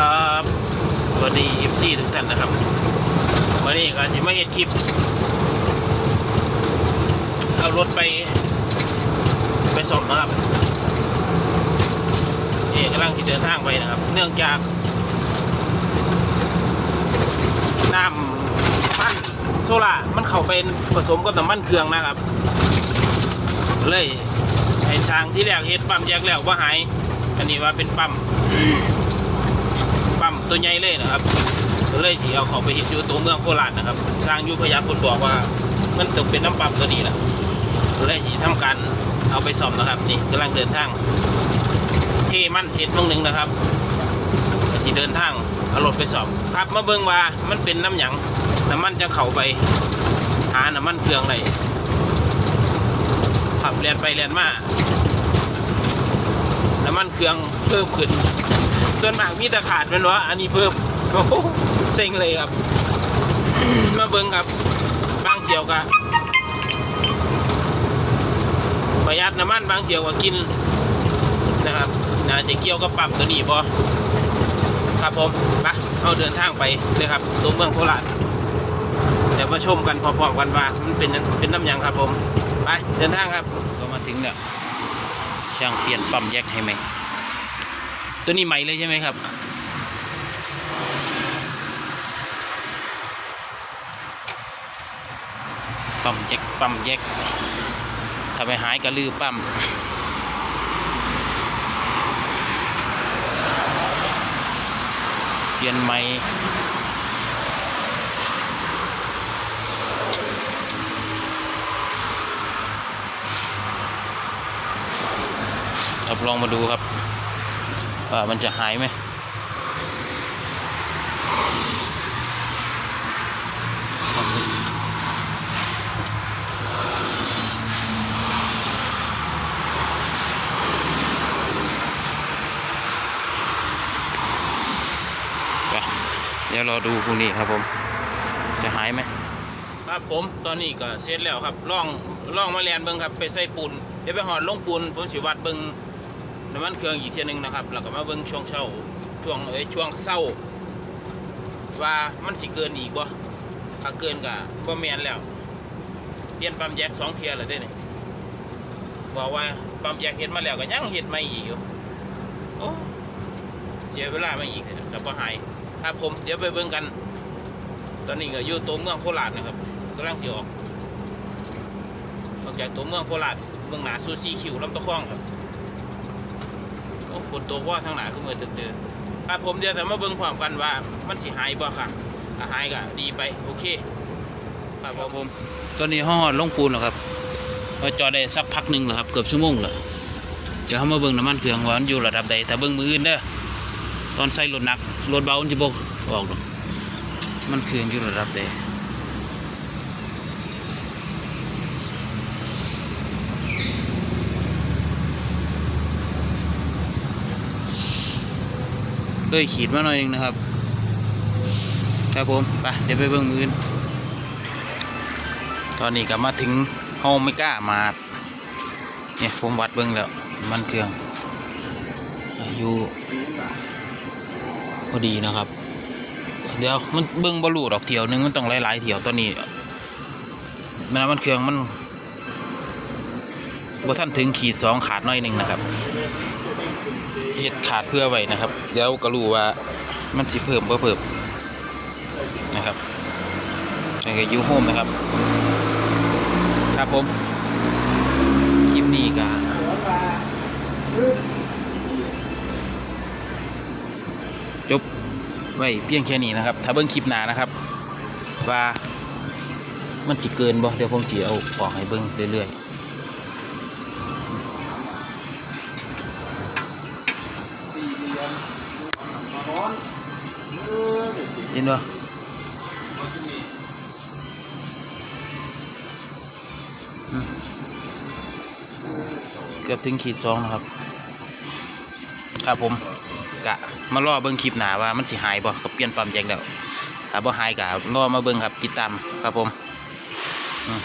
ครับ สวัสดีเอฟซีทุกท่านนะครับ วันนี้ก็จะมาเห็นคลิป เอารถไป ไปส่งนะครับเอกกำลังที่เดินทางไปนะครับ เนื่องจากน้ำมันโซล่ามันเข้าไปผสมกับน้ำมันเครื่องนะครับ เลยให้สางที่แรกเฮ็ดปั๊มแยกแล้วว่าหาย อันนี้ว่าเป็นปั๊ม ปั๊มตัวใหญ่เลยนะครับก็เลยสิเอาเขาไปเฮ็ดอยู่ตัวเมืองโคราชนะครับ ทางยุพยาคนบอกว่ามันต้องเป็นน้ำปั๊มตัวนี้แหละก็เลยสิทำการเอาไปซ่อมนะครับนี่กำลังเดินทางเทมันเสร็จตรงหนึ่งนะครับสิเดินทางเอารถไปซ่อมครับมาเบิ่งว่ามันเป็นน้ำหยังน้ำมันจะเข้าไปหาน้ำมันเครื่องเลยขับเรียนไปเรียนมาน้ำมันเครื่องเพิ่มขึ้น ส่วนมากมีแต่ขาดเป็นวะอันนี้เพิ่มเซ็งเลยครับ มาเบิ้งครับ บางเที่ยวก็ประหยัดน้ำมันบางเที่ยวก็กินนะครับน่าจะเกี่ยวกับปั๊มตัวนี้พอครับผมไปเอาเดินทางไปเลยครับตัวเมืองโคราชเดี๋ยวมาชมกันพร้อมๆกันว่ามันเป็นเป็นน้ำยังครับผม ไปเดินทางครับ ก็มาถึงแล้วช่างเปลี่ยนปั๊มแยกให้ไหม ตัวนี้ใหม่เลยใช่ไหมครับ ปั๊มแจ็คปั๊มแยกถ้าไปหายก็ลือปั๊มเปลี่ยนใหม่ครับลองมาดูครับ ว่ามันจะหายไหมเดี๋ยวรอดูพรุ่งนี้ครับผม จะหายไหมครับผมตอนนี้ก็เสร็จแล้วครับล่องล่องมาเรียนเบิ้งครับไปใส่ปูนเดี๋ยวไปหอดลงปูนผมสิวัดเบิ้ง น้ำมันเครื่องอีกเทียหนึงนะครับแล้วก็มาเบิ่งช่วงเช้าช่วงเอ้ยช่วงเศร้า ว่ามันสิเกินอีกบ่ถ้าเกินก็บ่แม่นแล้วเปลี่ยนปั๊มแยกสองเทียแล้วเด้นี่บอกว่าปั๊มแยกเฮ็ดมาแล้วก็ยังเฮ็ดไม่อีกอยู่โอ้เสียเวลาไมาอีกแล้วบ่หายครับผมเดี๋ยวไปเบิ่งกัน ตอนนี้ก็อยู่ตัวเมืองโคราชนะครับกำลังสิออกออกจากตัวเมืองโคราชเมืองหนาซูซี่คิวลำตะคองครับโอ้ ฝนตกว่าทางไหนคือมือตื่นๆครับผมเดี๋ยวแต่มาเบิ่งความกันว่ามันสิหายบ่ค่ะถ้าหายก็ดีไปโอเคครับผมตอนนี้ห้อลงปูนแล้วครับเราจอดได้สักพักหนึ่งแล้วครับเกือบชั่วโมงแล้วเดี๋ยวเขามาเบิ่งน้ำมันเครื่องว่ามันอยู่ระดับใดแต่เบิ่งมืออื่นเด้อตอนใส่รถหนักรถเบามันจะบกออกดอกมันเครื่องอยู่ระดับใด เลยขีดมาหน่อยหนึงนะครับ ครับผมไปเดี๋ยวไปเบิ่งมืออื่นตอนนี้ก็มาถึงห้องไม่กล้ามาเนี่ยผมวัดเบิ่งแล้ว มันเครื่องอยู่พอดีนะครับ เดี๋ยวมันเบิ่งบอลูดออกเที่ยวหนึงมันต้องหลายๆเที่ยวตอนนี้มันมันเครื่องมันบ่ท่านถึงขีดสองขาดหน้อยหนึ่งนะครับ เฮ็ดขาดเพื่อไว้นะครับเดี๋ยวก็รู้ว่ามันสิเพิ่มบ่อเพิ่มนะครับนี่ก็อยูโฮมนะครับ ครับผม คลิปนี้ก็จบไว้เพียงแค่นี้นะครับ ถ้าเบิ่งคลิปหนานะครับ ว่ามันสิเกินบ่เดี๋ยวผมสิเอาออกให้เบิ่งเรื่อยๆ เห็นบ่เกือบถึงขีดสองนะครับ ครับผมกะมาล่อเบิ้งคลิปหนาว่ามันสิหายบ่ก็เปลี่ยนปั๊มแจกแล้วถ้าบ่หายกะรอมาเบิ้งครับติดตามครับผม อืม